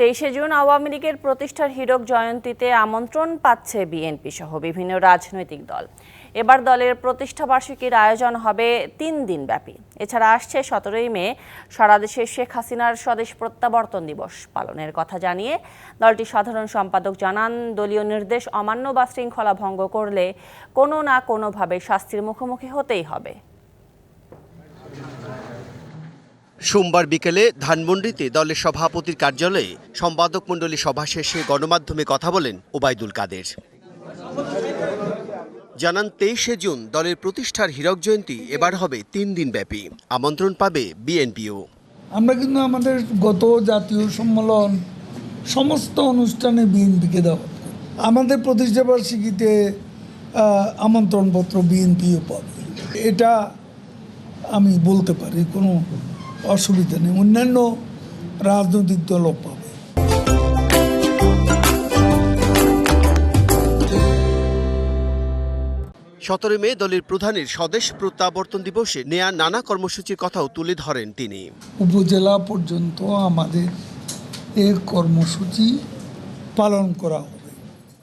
তেইশে জুন আওয়ামী লীগের প্রতিষ্ঠার হীরক জয়ন্তীতে আমন্ত্রণ পাচ্ছে বিএনপি সহ বিভিন্ন রাজনৈতিক দল। এবার দলের প্রতিষ্ঠা বার্ষিকীর আয়োজন হবে তিন দিন ব্যাপী। এছাড়া আসছে সতেরোই মে, সারা দেশে শেখ হাসিনার স্বদেশ প্রত্যাবর্তন দিবস পালনের কথা জানিয়ে দলটির সাধারণ সম্পাদক জানান, দলীয় নির্দেশ অমান্য বা শৃঙ্খলা ভঙ্গ করলে কোনো না কোনোভাবে শাস্তির মুখোমুখি হতেই হবে। সোমবার বিকেলে ধানমন্ডিতে দলের সভাপতির কার্যালয়ে সম্পাদক মণ্ডলী সভা শেষে গণমাধ্যমে কথা বলেন ওবায়দুল কাদের। জানান, তেইশে জুন দলের প্রতিষ্ঠার হীরক জয়ন্তী এবার হবে তিন দিন ব্যাপী। আমন্ত্রণ পাবে বিএনপিও। আমরা কিন্তু আমাদের গত জাতীয় সম্মেলন সমস্ত অনুষ্ঠানে বিএনপিকে দেওয়া আমাদের প্রতিষ্ঠা বার্ষিকীতে আমন্ত্রণপত্র বিএনপিও পাবে। এটা আমি বলতে পারি, কোনো অসুবিধা নেই। অন্যান্য রাজনৈতিক দলও পাবে। সতেরো মে দলের প্রধানের স্বদেশ প্রত্যাবর্তন দিবসে নেয়া নানা কর্মসূচির কথাও তুলে ধরেন তিনি। উপজেলা পর্যন্ত আমাদের এর কর্মসূচি পালন করা হবে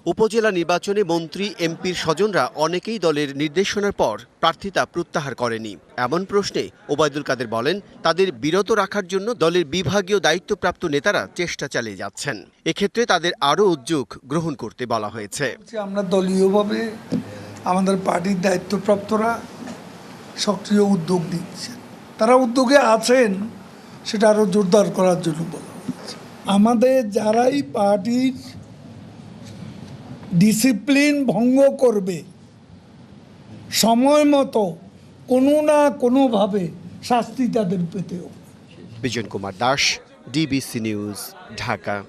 উপজেলা নির্বাচনে মন্ত্রী, এমপির স্বজনরা অনেকেই দলের নির্দেশনার পর প্রার্থিতা প্রত্যাহার করেনি। এমন প্রশ্নে ওবায়দুল কাদের বলেন, তাদের বিরত রাখার জন্য দলের বিভাগীয় দায়িত্বপ্রাপ্ত নেতারা চেষ্টা চালিয়ে যাচ্ছেন। এক্ষেত্রে তাদের আরও উদ্যোগ গ্রহণ করতে বলা হয়েছে। আমরা দলীয়ভাবে আমাদের পার্টির দায়িত্বপ্রাপ্তরা সক্রিয় উদ্যোগ নিচ্ছেন তারা উদ্যোগে আছেন, সেটা আরও জোরদার করার জন্য বলা আমাদের যারাই পার্টির ডিসিপ্লিন ভঙ্গ করবে। সময় মতো কোনো না কোনোভাবে শাস্তি তাদের পেতে হবে। Bijon Kumar Das DBC news Dhaka.